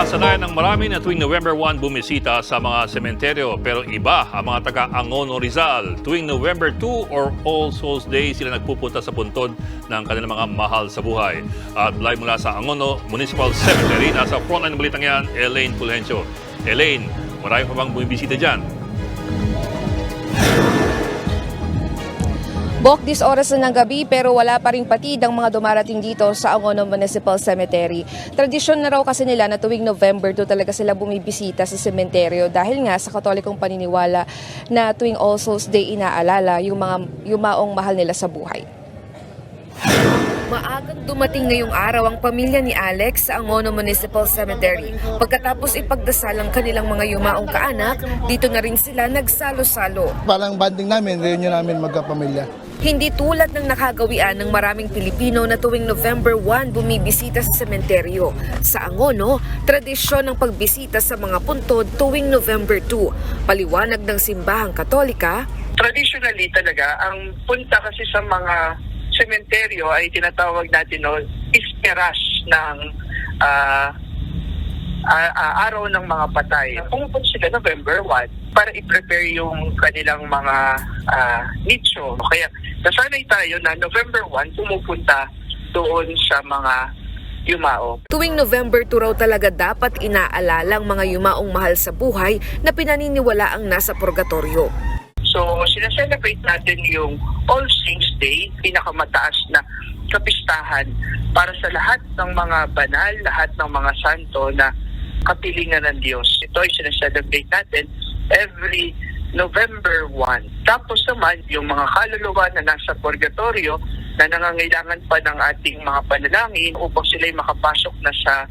Nakasanayan ng marami na tuwing November 1 bumisita sa mga sementeryo pero iba ang mga taga Angono Rizal. Tuwing November 2 or All Souls Day sila nagpupunta sa puntod ng kanilang mga mahal sa buhay. At live mula sa Angono Municipal Cemetery, nasa frontline ng balitang yan, Elaine Fulgencio. Elaine, marami pa bang bumibisita dyan? Bok, dis oras na ng gabi pero wala pa rin patid ang mga dumarating dito sa Angono Municipal Cemetery. Tradisyon na raw kasi nila na tuwing November 2 talaga sila bumibisita sa sementeryo dahil nga sa katolikong paniniwala na tuwing All Souls Day inaalala yung mga yumaong mahal nila sa buhay. Maagang dumating ngayong araw ang pamilya ni Alex sa Angono Municipal Cemetery. Pagkatapos ipagdasal ang kanilang mga yumaong kaanak, dito na rin sila nagsalo-salo. Parang banding namin, reunion namin magkapamilya. Hindi tulad ng nakagawian ng maraming Pilipino na tuwing November 1 bumibisita sa sementeryo. Sa Angono, tradisyon ng pagbisita sa mga puntod tuwing November 2. Paliwanag ng simbahang katolika, traditionally talaga, ang punta kasi sa mga sementeryo ay tinatawag natin no, isperas ng ah, ah, ah, araw ng mga patay. Pumupunta sila November 1 para i-prepare yung kanilang mga ah, nicho. Kaya nasanay tayo na November 1 pumupunta doon sa mga yumao. tuwing November 2 raw talaga dapat inaalala ang mga yumaong mahal sa buhay na pinaniniwala ang nasa purgatorio. So, sinaselebrate natin yung All Saints Day, pinakamataas na kapistahan para sa lahat ng mga banal, lahat ng mga santo na kapilingan ng Diyos. Ito ay sinaselebrate natin every November 1. Tapos naman, yung mga kaluluwa na nasa purgatorio na nangangailangan pa ng ating mga panalangin upang sila'y makapasok na sa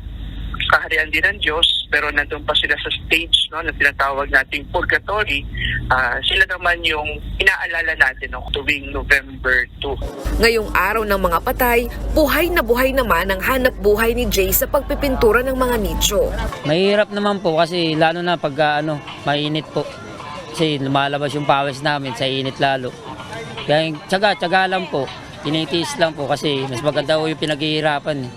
kaharian din ng Diyos pero nandun pa sila sa stage no, na tinatawag nating purgatory Ah, sila naman yung inaalala natin no, tuwing November 2. Ngayong araw ng mga patay, buhay na buhay naman ang hanap buhay ni Jay sa pagpipintura ng mga nicho. Mahirap naman po kasi lalo na pag ah, ano, mainit po. Kasi lumalabas yung pawis namin sa init lalo. Kaya tsaga, tsaga lang po. Tinitiis lang po kasi mas maganda po yung pinaghihirapan.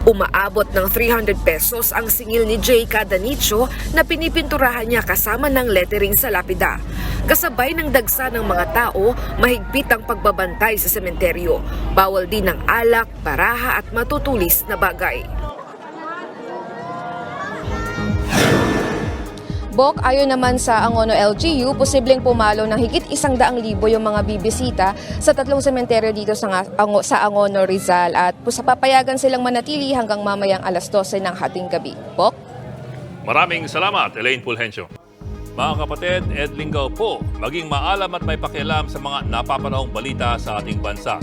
Umaabot ng 300 pesos ang singil ni Jay kada nicho na pinipinturahan niya kasama ng lettering sa lapida. Kasabay ng dagsa ng mga tao, mahigpit ang pagbabantay sa sementeryo. Bawal din ng alak, baraha at matutulis na bagay. Bok, ayon naman sa Angono LGU, posibleng pumalo ng higit isang daang libo yung mga bibisita sa tatlong sementeryo dito sa, sa Angono Rizal at sa papayagan silang manatili hanggang mamayang alas 12 ng hating gabi. Bok? Maraming salamat, Elaine Fulgencio. Mga kapatid, Ed Lingaw po, maging maalam at may pakialam sa mga napapanahong balita sa ating bansa.